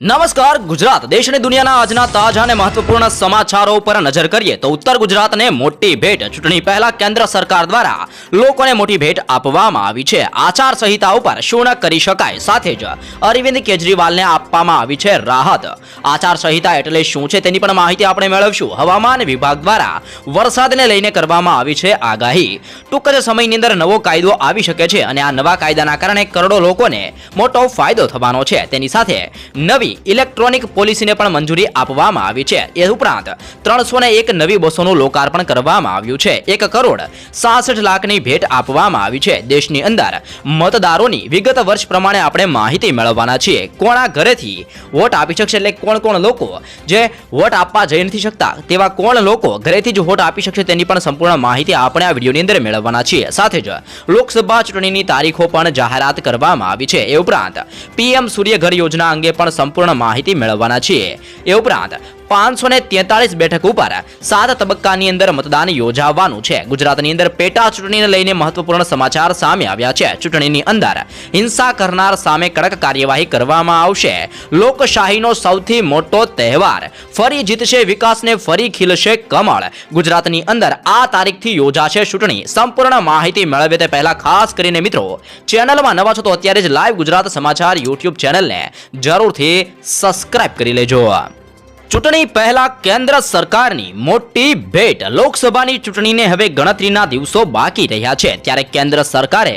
નમસ્કાર, ગુજરાત, દેશ અને દુનિયાના આજના તાજા અને મહત્વપૂર્ણ સમાચારો પર નજર કરીએ તો ઉત્તર ગુજરાતને મોટી ભેટ ચૂંટણી પહેલા કેન્દ્ર સરકાર દ્વારા લોકોને મોટી ભેટ આપવામાં આવી છે. આચાર સંહિતા ઉપર શું કરી શકાય સાથે જ અરવિંદ કેજરીવાલને આપવામાં આવી છે રાહત. આચાર સંહિતા એટલે શું છે તેની પણ માહિતી આપણે મેળવશું. હવામાન વિભાગ દ્વારા વરસાદને લઈને કરવામાં આવી છે આગાહી. ટૂંક જ સમયની અંદર નવો કાયદો આવી શકે છે અને આ નવા કાયદાના કારણે કરોડો લોકોને મોટો ફાયદો થવાનો છે. તેની સાથે નવી ઇલેક્ટ્રોનિક પોલિસીને પણ મંજૂરી આપવામાં આવી છે. એ ઉપરાંત ત્રણસો નવી બસોનું લોકાર્પણ કરવામાં આવ્યું છે. એક કરોડ સાસઠ લાખની ભેટ આપવામાં આવી છે. દેશની અંદર મતદારોની વિગત વર્ષ પ્રમાણે આપણે માહિતી મેળવવાના છીએ. કોણા ઘરેથી વોટ આપી શકશે એટલે કોણ કોણ લોકો જે વોટ આપવા જઈ નથી શકતા તેવા કોણ લોકો ઘરેથી જ વોટ આપી શકશે તેની પણ સંપૂર્ણ માહિતી આપણે આ વિડીયોની અંદર મેળવવાના છીએ. સાથે જ લોકસભા ચૂંટણીની તારીખો પણ જાહેરાત કરવામાં આવી છે. એ ઉપરાંત પીએમ સૂર્ય ઘર યોજના અંગે પણ સંપૂર્ણ માહિતી મેળવવાના છીએ. એ ઉપરાંત પાંચસો ને તેતાળીસ બેઠક ઉપર સાત તબક્કાની અંદર મતદાન યોજાવાનું છે. ગુજરાતની અંદર પેટા ચૂંટણીને લઈને મહત્વપૂર્ણ સમાચાર સામે આવ્યા છે. ચૂંટણીની અંદર હિંસા કરનાર સામે કડક કાર્યવાહી કરવામાં આવશે. લોકશાહીનો સૌથી મોટો તહેવાર. ફરી જીતશે વિકાસને, ફરી ખીલશે કમળ. ગુજરાતની અંદર આ તારીખથી યોજાશે ચૂંટણી. સંપૂર્ણ માહિતી મેળવે તે પહેલા ખાસ કરીને મિત્રો, ચેનલમાં નવા છો તો અત્યારે જ લાઈવ ગુજરાત સમાચાર યુટ્યુબ ચેનલને જરૂરથી સબસ્ક્રાઇબ કરી લેજો. ચૂંટણી પહેલા કેન્દ્ર સરકારની મોટી ભેટ લોકસભાની ચૂંટણીને હવે ગણતરીના દિવસો બાકી રહ્યા છે. ત્યારે કેન્દ્ર સરકારે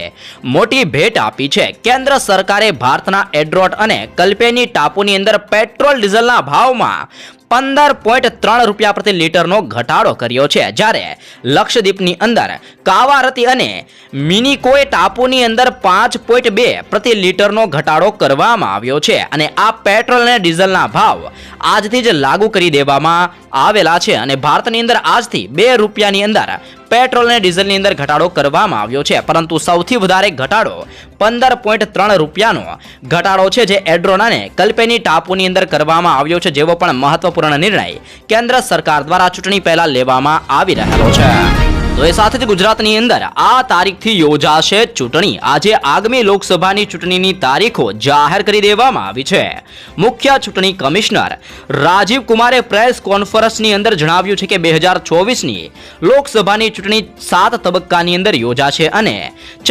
મોટી ભેટ આપી છે. કેન્દ્ર સરકારે ભારતના એડ્રોટ અને કલ્પેની ટાપુની અંદર પેટ્રોલ ડીઝલના ભાવમાં પંદર પોઈન્ટ ત્રણ રૂપિયા પ્રતિ લીટરનો ઘટાડો કર્યો છે. જ્યારે લક્ષદ્વીપની અંદર કાવારતી અને મિનિકોય ટાપુની અંદર પાંચ પોઈન્ટ બે પ્રતિ લીટરનો ઘટાડો કરવામાં આવ્યો છે. અને આ પેટ્રોલ અને ડીઝલના ભાવ આજથી જ લાગુ કરી દેવામાં આવેલા છે. અને ભારતની અંદર આજથી બે રૂપિયાની અંદર પેટ્રોલ અને ડીઝલની અંદર ઘટાડો કરવામાં આવ્યો છે. પરંતુ સૌથી વધારે ઘટાડો પંદર પોઈન્ટ ત્રણ રૂપિયાનો ઘટાડો છે જે એડ્રોનાને કલ્પેની ટાપુની અંદર કરવામાં આવ્યો છે, જેવો પણ મહત્વપૂર્ણ નિર્ણય કેન્દ્ર સરકાર દ્વારા ચૂંટણી પહેલા લેવામાં આવી રહેલો છે. તો એ સાથે ગુજરાતની અંદર આ તારીખથી યોજાશે ચૂંટણી. આજે આગામી લોકસભાની ચૂંટણીની તારીખો જાહેર કરી દેવામાં આવી છે. મુખ્ય ચૂંટણી કમિશનર રાજીવ કુમારે પ્રેસ કોન્ફરન્સની અંદર જણાવ્યું છે કે બે હજાર ચોવીસની લોકસભાની ચૂંટણી સાત તબક્કાની અંદર યોજાશે અને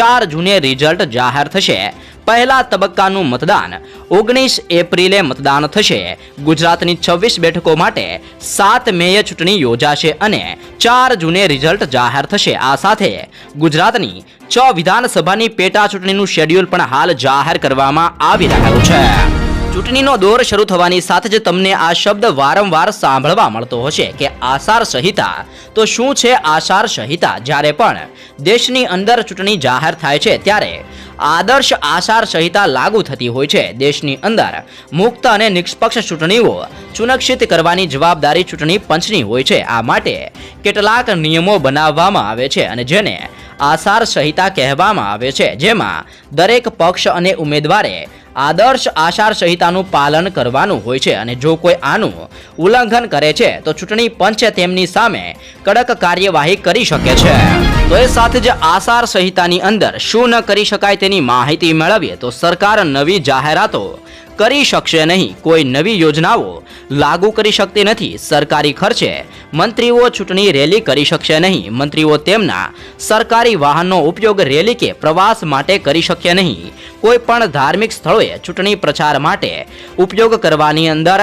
ચાર જૂને રિઝલ્ટ જાહેર થશે. પહેલા તબક્કાનું મતદાન ઓગણીસ એપ્રિલે મતદાન થશે. ગુજરાતની છવ્વીસ બેઠકો માટે સાત મેએ ચૂંટણી યોજાશે અને ચાર જૂને રિઝલ્ટ જાહેર થશે. આ સાથે ગુજરાતની છ વિધાનસભાની પેટા ચૂંટણીનું શેડ્યુલ પણ હાલ જાહેર કરવામાં આવી રહ્યું છે. ચૂંટણીનો દોર શરૂ થવાની સાથે જ તમને આ શબ્દ વારંવાર સાંભળવા મળતો હશે કે આસાર સંહિતા. તો શું છે આસાર સંહિતા? જ્યારે પણ દેશની અંદર ચૂંટણી જાહેર થાય છે, ત્યારે આદર્શ આસાર સંહિતા લાગુ થતી હોય છે. દેશની અંદર મુક્ત અને નિષ્પક્ષ ચૂંટણીઓ સુનિશ્ચિત કરવાની જવાબદારી ચૂંટણી પંચની હોય છે. આ માટે કેટલાક નિયમો બનાવવામાં આવે છે અને જેને આસાર સંહિતા કહેવામાં આવે છે. જેમાં દરેક પક્ષ અને ઉમેદવારે આદર્શ આચાર સંહિતાનું પાલન કરવાનું હોય છે અને જો કોઈ આનું ઉલ્લંઘન કરે છે, તો ચૂંટણી પંચ તેમની સામે કડક કાર્યવાહી કરી શકે છે. તો એ સાથે જ આસાર સંહિતાની અંદર શું ન કરી શકાય તેની માહિતી મેળવીએ તો સરકાર નવી જાહેરાતો કરી શકશે નહીં. કોઈ નવી યોજનાઓ લાગુ કરી શકતી નથી. સરકારી ખર્ચે મંત્રીઓ ચૂંટણી રેલી કરી શકશે નહીં. મંત્રીઓ તેમના સરકારી વાહનનો ઉપયોગ રેલી કે પ્રવાસ માટે કરી શકશે નહીં. કોઈ પણ ધાર્મિક સ્થળોએ ચૂંટણી પ્રચાર માટે ઉપયોગ કરવાની અંદર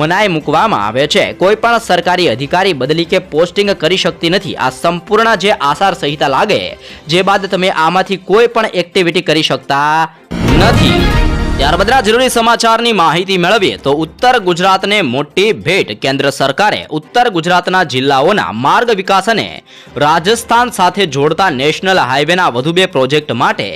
મનાઈ મૂકવામાં આવે છે. કોઈ પણ સરકારી અધિકારી બદલી કે પોસ્ટિંગ કરી શકતી નથી. આ સંપૂર્ણ જે આસાર સંહિતા લાગે, જે બાદ તમે આમાંથી કોઈ પણ એક્ટિવિટી કરી શકતા નથી. ત્યારબાદ જરૂરી સમાચારની માહિતી મેળવીએ તો ઉત્તર ગુજરાતને મોટી ભેટ કેન્દ્ર સરકારે ઉત્તર ગુજરાતના જિલ્લાઓના માર્ગ વિકાસ અને રાજસ્થાન સાથે જોડતા નેશનલ હાઈવેના વધુ બે પ્રોજેક્ટ માટે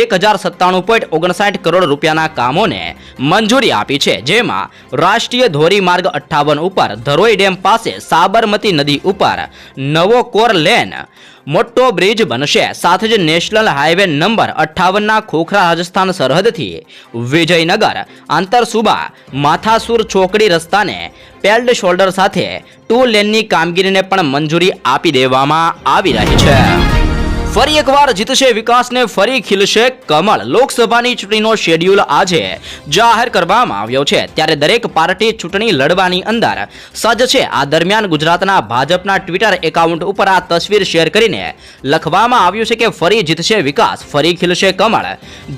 એક હજાર સત્તાણું પોઈન્ટ ઓગણસાઠ કરોડ રૂપિયાના કામોને મંજૂરી આપી છે, જેમાં રાષ્ટ્રીય ધોરીમાર્ગ અઠ્ઠાવન ઉપર ધરોઈ ડેમ પાસે સાબરમતી નદી ઉપર નવો કોર લેન મોટો બ્રિજ બનશે. સાથે જ નેશનલ હાઈવે નંબર અઠ્ઠાવનના ખોખરા રાજસ્થાન સરહદથી વિજયનગર, આંતરસુબા, માથાસુર ચોકડી રસ્તાને પેલ્ડ શોલ્ડર સાથે ટુ લેનની કામગીરીને પણ મંજૂરી આપી દેવામાં આવી રહી છે. ફરી એકવાર જીતશે વિકાસને ફરી ખીલશે કમળ. લોકસભાની ચૂંટણીનો શેડ્યુલ આજે જાહેર કરવામાં આવ્યો છે. ત્યારે દરેક પાર્ટી ચૂંટણી લડવાની અંદર સજ્જ છે. આ દરમિયાન ગુજરાતના ભાજપના ટ્વિટર એકાઉન્ટ ઉપર આ તસવીર શેર કરીને લખવામાં આવ્યું છે કે ફરી જીતશે વિકાસ, ફરી ખીલશે કમળ.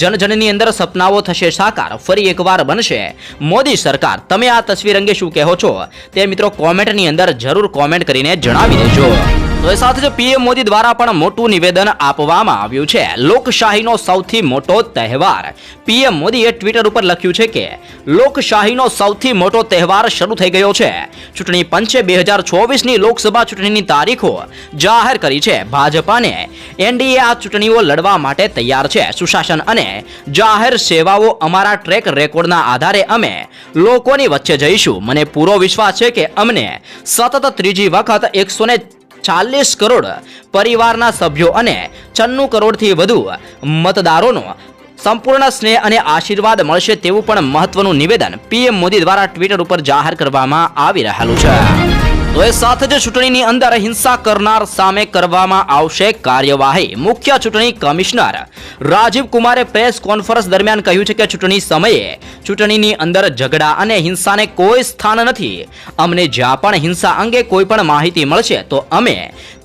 જનજનની અંદર સપનાઓ થશે સાકાર, ફરી એકવાર બનશે મોદી સરકાર. તમે આ તસવીર અંગે શું કહો છો? તે મિત્રો કોમેન્ટની અંદર જરૂર કોમેન્ટ કરીને જણાવી દેજો. સાથે જ પીએમ મોદી દ્વારા પણ મોટું નિવેદન આપવામાં આવ્યું છે. લોકશાહીનો સૌથી મોટો તહેવાર. પીએમ મોદીએ ટ્વિટર ઉપર લખ્યું છે કે, લોકશાહીનો સૌથી મોટો તહેવાર શરૂ થઈ ગયો છે. ચૂંટણી પંચે બે હજાર ચોવીસની લોકસભા ચૂંટણીની તારીખો જાહેર કરી છે. ભાજપાને એનડીએ આ ચૂંટણીઓ લડવા માટે તૈયાર છે. સુશાસન અને જાહેર સેવાઓ અમારા ટ્રેક રેકોર્ડના આધારે અમે લોકોની વચ્ચે જઈશું. મને પૂરો વિશ્વાસ છે કે અમને સતત ત્રીજી વખત એકસો ચાલીસ કરોડ પરિવારના સભ્યો અને છન્નું કરોડથી વધુ મતદારોનો સંપૂર્ણ સ્નેહ અને આશીર્વાદ મળશે તેવું પણ મહત્વનું નિવેદન પીએમ મોદી દ્વારા ટ્વિટર ઉપર જાહેર કરવામાં આવી રહેલું છે. તો એ સાથે જ ચૂંટણીની અંદર હિંસા કરનાર સામે કરવામાં આવશે કાર્યવાહી. મુખ્ય ચૂંટણી કમિશનર રાજીવ કુમારે પ્રેસ કોન્ફરન્સ દરમિયાન કહ્યું છે કે ચૂંટણી સમયે ચૂંટણીની અંદર ઝઘડા અને હિંસાને કોઈ સ્થાન નથી. અમને જ્યાં પણ હિંસા અંગે કોઈ પણ માહિતી મળશે તો અમે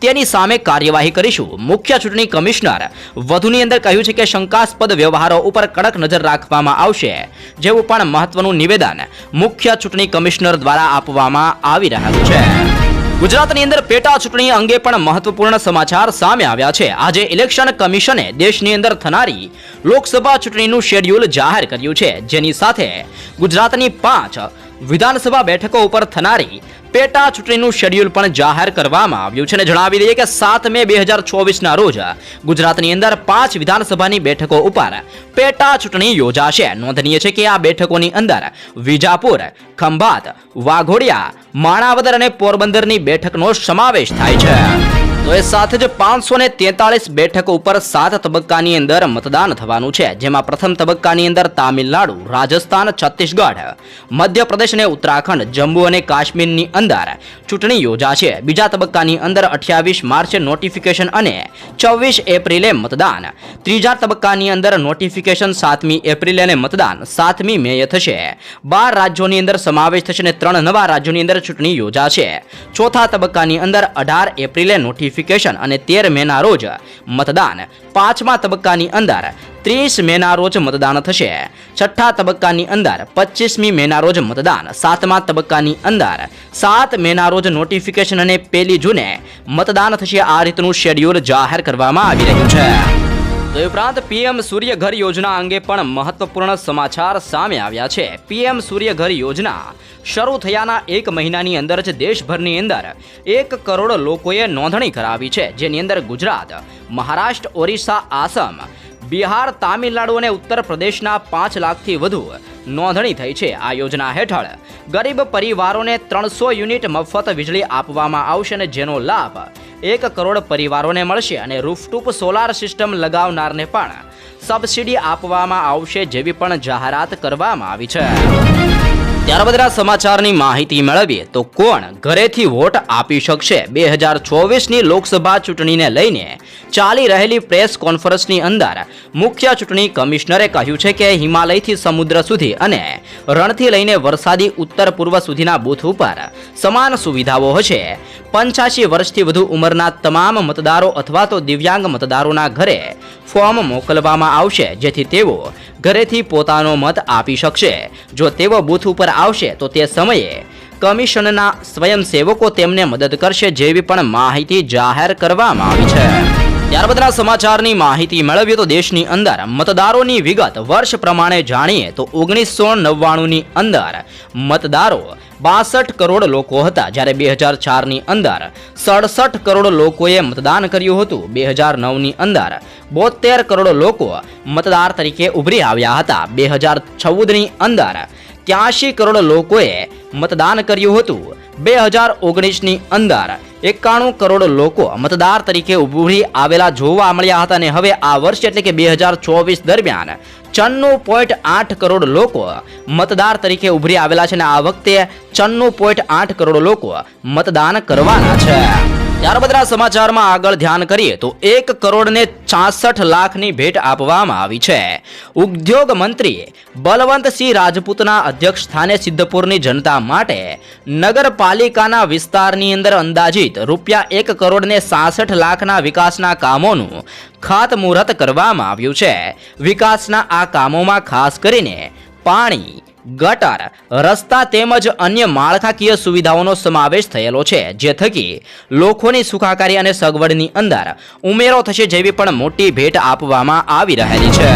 તેની સામે કાર્યવાહી કરીશું. મુખ્ય ચૂંટણી કમિશનર વધુની અંદર કહ્યું છે કે શંકાસ્પદ વ્યવહારો ઉપર કડક નજર રાખવામાં આવશે. જેવું પણ મહત્વનું નિવેદન મુખ્ય ચૂંટણી કમિશનર દ્વારા આપવામાં આવી રહ્યું છે. ગુજરાતની અંદર પેટા ચૂંટણી અંગે પણ મહત્વપૂર્ણ સમાચાર સામે આવ્યા છે. આજે ઇલેક્શન કમિશને દેશની અંદર થનારી લોકસભા ચૂંટણીનું શેડ્યુલ જાહેર કર્યું છે. જેની સાથે ગુજરાતની પાંચ વિધાનસભા બેઠકો ઉપર થનારી પેટા ચૂંટણીનું શેડ્યુલ પણ જાહેર કરવામાં આવ્યું છે અને જણાવી દઈએ કે સાત મે બે હજાર ચોવીસના રોજ ગુજરાતની અંદર પાંચ વિધાનસભાની બેઠકો ઉપર પેટા ચૂંટણી યોજાશે. નોંધનીય છે કે આ બેઠકોની અંદર વિજાપુર, ખંભાત, વાઘોડિયા, માણાવદર અને પોરબંદરની બેઠકનો સમાવેશ થાય છે. સાથે જ પાંચસો ને તેતાળીસ બેઠકો ઉપર સાત તબક્કાની અંદર મતદાન થવાનું છે, જેમાં પ્રથમ તબક્કાની અંદર તામિલનાડુ, રાજસ્થાન, છત્તીસગઢ, મધ્યપ્રદેશ અને ઉત્તરાખંડ, જમ્મુ અને કાશ્મીરની અંદર ચૂંટણી યોજાશે બીજા તબક્કાની અંદર અઠ્યાવીસ માર્ચે નોટિફિકેશન અને ચોવીસ એપ્રિલે મતદાન. ત્રીજા તબક્કાની અંદર નોટિફિકેશન સાતમી એપ્રિલે અને મતદાન. સાતમી મેએ થશે. બાર રાજ્યોની અંદર સમાવેશ થશે અને ત્રણ નવા રાજ્યોની અંદર ચૂંટણી યોજાશે. ચોથા તબક્કાની અંદર અઢાર એપ્રિલે નોટિફિકેશન અને તેર મેના રોજ મતદાન. પાંચમા તબક્કાની અંદર ત્રીસ મેના રોજ મતદાન થશે. છઠ્ઠા તબક્કાની અંદર પચીસમી મેના રોજ મતદાન. સાતમા તબક્કાની અંદર સાત મેના રોજ નોટિફિકેશન અને પહેલી જૂને મતદાન થશે. આ રીતનું શેડ્યુલ જાહેર કરવામાં આવી રહ્યું છે. તો ઉપરાંત પીએમ સૂર્ય ઘર યોજના અંગે પણ મહત્વપૂર્ણ સમાચાર સામે આવ્યા છે. પીએમ સૂર્ય ઘર યોજના શરૂ થયાના એક મહિનાની અંદર જ દેશભરની અંદર એક કરોડ લોકોએ નોંધણી કરાવી છે. જેની અંદર ગુજરાત, મહારાષ્ટ્ર, ઓરિસ્સા, આસામ બિહાર, તામિલનાડુ અને ઉત્તર પ્રદેશના પાંચ લાખથી વધુ નોંધણી થઈ છે આ યોજના હેઠળ. ગરીબ પરિવારોને ત્રણસો યુનિટ મફત વીજળી આપવામાં આવશે અને જેનો લાભ એક કરોડ પરિવારોને મળશે અને રૂફટૂપ સોલાર સિસ્ટમ લગાવનારને પણ સબસિડી આપવામાં આવશે જેવી પણ જાહેરાત કરવામાં આવી છે. ત્યારબાદ સમાચારની માહિતી મેળવીએ તો કોણ ઘરેથી વોટ આપી શકશે? બે હજાર ચોવીસની લોકસભા ચૂંટણીને લઈને ચાલી રહેલી પ્રેસ કોન્ફરન્સની અંદર મુખ્ય ચૂંટણી કમિશનરે કહ્યું છે કે હિમાલયથી સમુદ્ર સુધી અને રણથી લઈને વરસાદી ઉત્તર પૂર્વ સુધીના બૂથ ઉપર સમાન સુવિધાઓ હશે. પંચ્યાસી વર્ષથી વધુ ઉંમરના તમામ મતદારો અથવા તો દિવ્યાંગ મતદારોના ઘરે ફોર્મ મોકલવામાં આવશે, જેથી તેઓ ઘરેથી પોતાનો મત આપી શકશે. જો તેઓ બૂથ ઉપર આવશે, તો તે સમયે કમિશનના સ્વયંસેવકો તેમને મદદ કરશે જેવી પણ માહિતી જાહેર કરવામાં આવી છે. ત્યારબાદના સમાચારની માહિતી મેળવીએ તો દેશની અંદર મતદારોની વિગત વર્ષ પ્રમાણે જાણીએ તો ઓગણીસો નવ્વાણુંની અંદર મતદારો બાસઠ કરોડ લોકો હતા. જ્યારે બે હજાર ચારની અંદર સડસઠ કરોડ લોકોએ મતદાન કર્યું હતું. બે હજાર નવની અંદર બોતેર કરોડ લોકો મતદાર તરીકે ઉભરી આવ્યા હતા. બે હજાર ચૌદની અંદર ત્યાંશી કરોડ લોકોએ મતદાન કર્યું હતું. બે હજાર ઓગણીસની અંદર એકાણું કરોડ લોકો મતદાર તરીકે ઉભરી આવેલા જોવા મળ્યા હતા અને હવે આ વર્ષ એટલે કે બે હજાર ચોવીસ દરમિયાન ચન્નું પોઈન્ટ આઠ કરોડ લોકો મતદાર તરીકે ઉભરી આવેલા છે અને આ વખતે ચન્નું પોઈન્ટ આઠ કરોડ લોકો મતદાન કરવાના છે. ત્યારબાદના સમાચારમાં આગળ ધ્યાન કરીએ તો એક કરોડને છાસઠ લાખની ભેટ આપવામાં આવી છે. ઉદ્યોગ મંત્રીએ બલવંતસિંહ રાજપૂતના અધ્યક્ષ સ્થાને સિદ્ધપુરની જનતા માટે નગરપાલિકાના વિસ્તારની અંદર અંદાજિત રૂપિયા એક કરોડને સાસઠ લાખના વિકાસના કામોનું ખાતમુહૂર્ત કરવામાં આવ્યું છે. વિકાસના આ કામોમાં ખાસ કરીને પાણી ગટર, રસ્તા તેમજ અન્ય માળખાકીય સુવિધાઓનો સમાવેશ થયેલો છે, જે થકી લોકોની સુખાકારી અને સગવડની અંદર ઉમેરો થશે જેવી પણ મોટી ભેટ આપવામાં આવી રહેલી છે.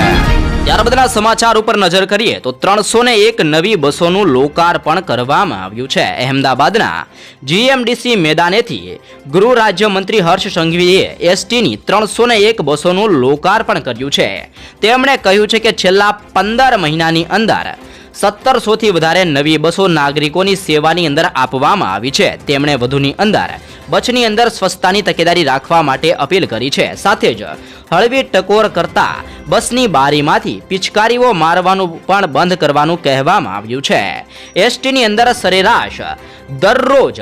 ત્યારબાદના સમાચાર ઉપર નજર કરીએ તો ત્રણસો ને એક નવી બસોનું લોકાર્પણ કરવામાં આવ્યું છે. અહેમદાબાદના જીએમડીસી મેદાનેથી ગૃહ રાજ્યમંત્રી હર્ષ સંઘવીએ એસટીની ત્રણસો ને એક બસોનું લોકાર્પણ કર્યું છે. તેમણે કહ્યું છે કે છેલ્લા પંદર મહિનાની અંદર સત્તરસોથી વધારે નવી બસો નાગરિકોની સેવાની અંદર આપવામાં આવી છે. તેમણે વધુની અંદર બસની અંદર સ્વચ્છતાની તકેદારી રાખવા માટે અપીલ કરી છે. સાથે જ હળવી ટકોર કરતા બસની બારીમાંથી પિચકારીઓ મારવાનું પણ બંધ કરવાનું કહેવામાં આવ્યું છે. એસટીની અંદર સરેરાશ દરરોજ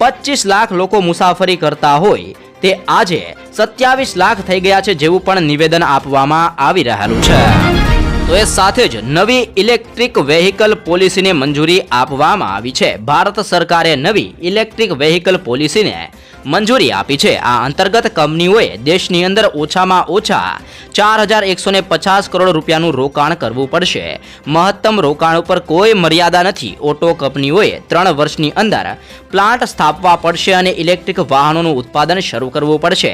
પચીસ લાખ લોકો મુસાફરી કરતા હોય તે આજે સત્યાવીસ લાખ થઈ ગયા છે જેવું પણ નિવેદન આપવામાં આવી રહેલું છે. તો એ સાથે જ નવી ઇલેક્ટ્રિક વેહિકલ પોલિસીને મંજૂરી આપવામાં આવી છે. ભારત સરકારે નવી ઇલેક્ટ્રિક વેહિકલ પોલિસીને મંજૂરી આપી છે. આ અંતર્ગત કંપનીઓએ દેશની અંદર ઓછામાં ઓછા ચાર હજાર એકસો પચાસ કરોડ રૂપિયાનું રોકાણ કરવું પડશે. મહત્તમ રોકાણ ઉપર કોઈ મર્યાદા નથી. ઓટો કંપનીઓએ ત્રણ વર્ષની અંદર પ્લાન્ટ સ્થાપવા પડશે અને ઇલેક્ટ્રિક વાહનોનું ઉત્પાદન શરૂ કરવું પડશે.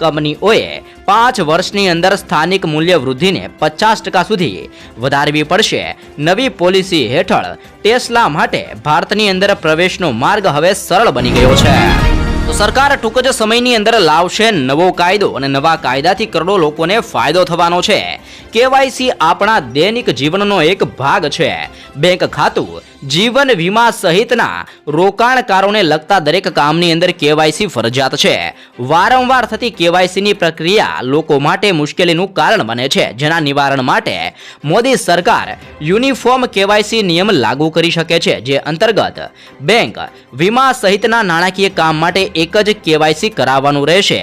કંપનીઓએ પાંચ વર્ષની અંદર સ્થાનિક મૂલ્ય વૃદ્ધિને પચાસ ટકા સુધી વધારવી પડશે. નવી પોલિસી હેઠળ ટેસ્લા માટે ભારતની અંદર પ્રવેશનો માર્ગ હવે સરળ બની ગયો છે. તો સરકાર ટૂંક જ સમયની અંદર લાવશે નવો કાયદો અને નવા કાયદાથી કરોડો લોકોને ફાયદો થવાનો છે. કેવાયસી આપણા દૈનિક જીવનનો એક ભાગ છે. બેંક ખાતું, જીવન વીમા સહિતના રોકાણકારોને લગતા દરેક કામની અંદર કેવાયસી ફરજિયાત છે. વારંવાર થતી કેવાયસીની પ્રક્રિયા લોકો માટે મુશ્કેલીનું કારણ બને છે. જેના નિવારણ માટે મોદી સરકાર યુનિફોર્મ કેવાયસી નિયમ લાગુ કરી શકે છે. જે અંતર્ગત બેંક વીમા સહિતના નાણાકીય કામ માટે એક જ કેવાયસી કરાવવાનું રહેશે.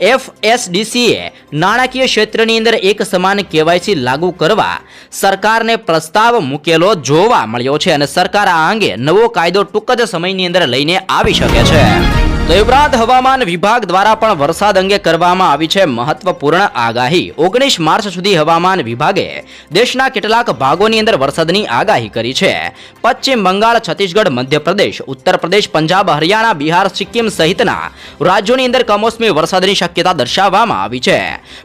એફએસડીસીએ નાણાકીય ક્ષેત્રની અંદર એક સમાન કેવાયસી લાગુ કરવા સરકારને પ્રસ્તાવ મૂકેલો જોવા મળ્યો છે અને સરકાર આ અંગે નવો કાયદો ટૂંક જ સમયની અંદર લઈને આવી શકે છે. તો હવામાન વિભાગ દ્વારા પણ વરસાદ અંગે કરવામાં આવી છે મહત્વપૂર્ણ આગાહી. ઓગણીસ માર્ચ સુધી હવામાન વિભાગે દેશના કેટલાક ભાગોની અંદર વરસાદની આગાહી કરી છે. પશ્ચિમ બંગાળ, છત્તીસગઢ, મધ્યપ્રદેશ ઉત્તર પ્રદેશ પંજાબ, હરિયાણા, બિહાર, સિક્કિમ સહિતના રાજ્યોની અંદર કમોસમી વરસાદની શક્યતા દર્શાવવામાં આવી છે.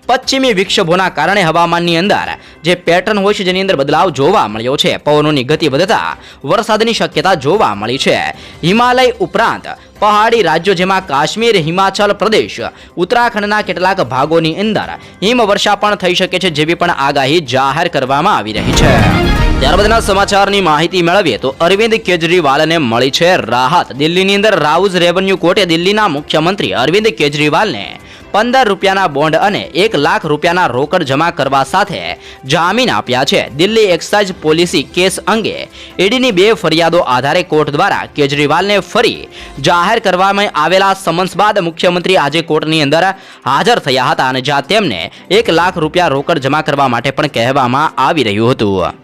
પશ્ચિમી વિક્ષોભોના કારણે હવામાનની અંદર જે પેટર્ન હોય છે જેની અંદર બદલાવ જોવા મળ્યો છે. પવનોની ગતિ વધતા વરસાદની શક્યતા જોવા મળી છે. હિમાલય ઉપરાંત પહાડી રાજ્યો જેમાં કાશ્મીર, હિમાચલ પ્રદેશ, ઉત્તરાખંડના કેટલાક ભાગોની અંદર હિમવર્ષા પણ થઈ શકે છે જેવી પણ આગાહી જાહેર કરવામાં આવી રહી છે. ત્યારબાદના સમાચારની માહિતી મેળવીએ તો અરવિંદ કેજરીવાલને મળી છે રાહત. દિલ્હીની અંદર રાઉઝ રેવન્યુ કોર્ટે દિલ્હીના મુખ્યમંત્રી અરવિંદ કેજરીવાલને પંદર રૂપિયાના બોન્ડ અને એક લાખ રૂપિયાના રોકડ જમા કરવા સાથે જામીન આપ્યા છે. દિલ્હી એક્સાઇઝ પોલિસી કેસ અંગે ઈડીની બે ફરિયાદો આધારે કોર્ટ દ્વારા કેજરીવાલને ફરી જાહેર કરવામાં આવેલા સમન્સ બાદ મુખ્યમંત્રી આજે કોર્ટની અંદર હાજર થયા હતા અને જ્યાં તેમને એક લાખ રૂપિયા રોકડ જમા કરવા માટે પણ કહેવામાં આવી રહ્યું હતું.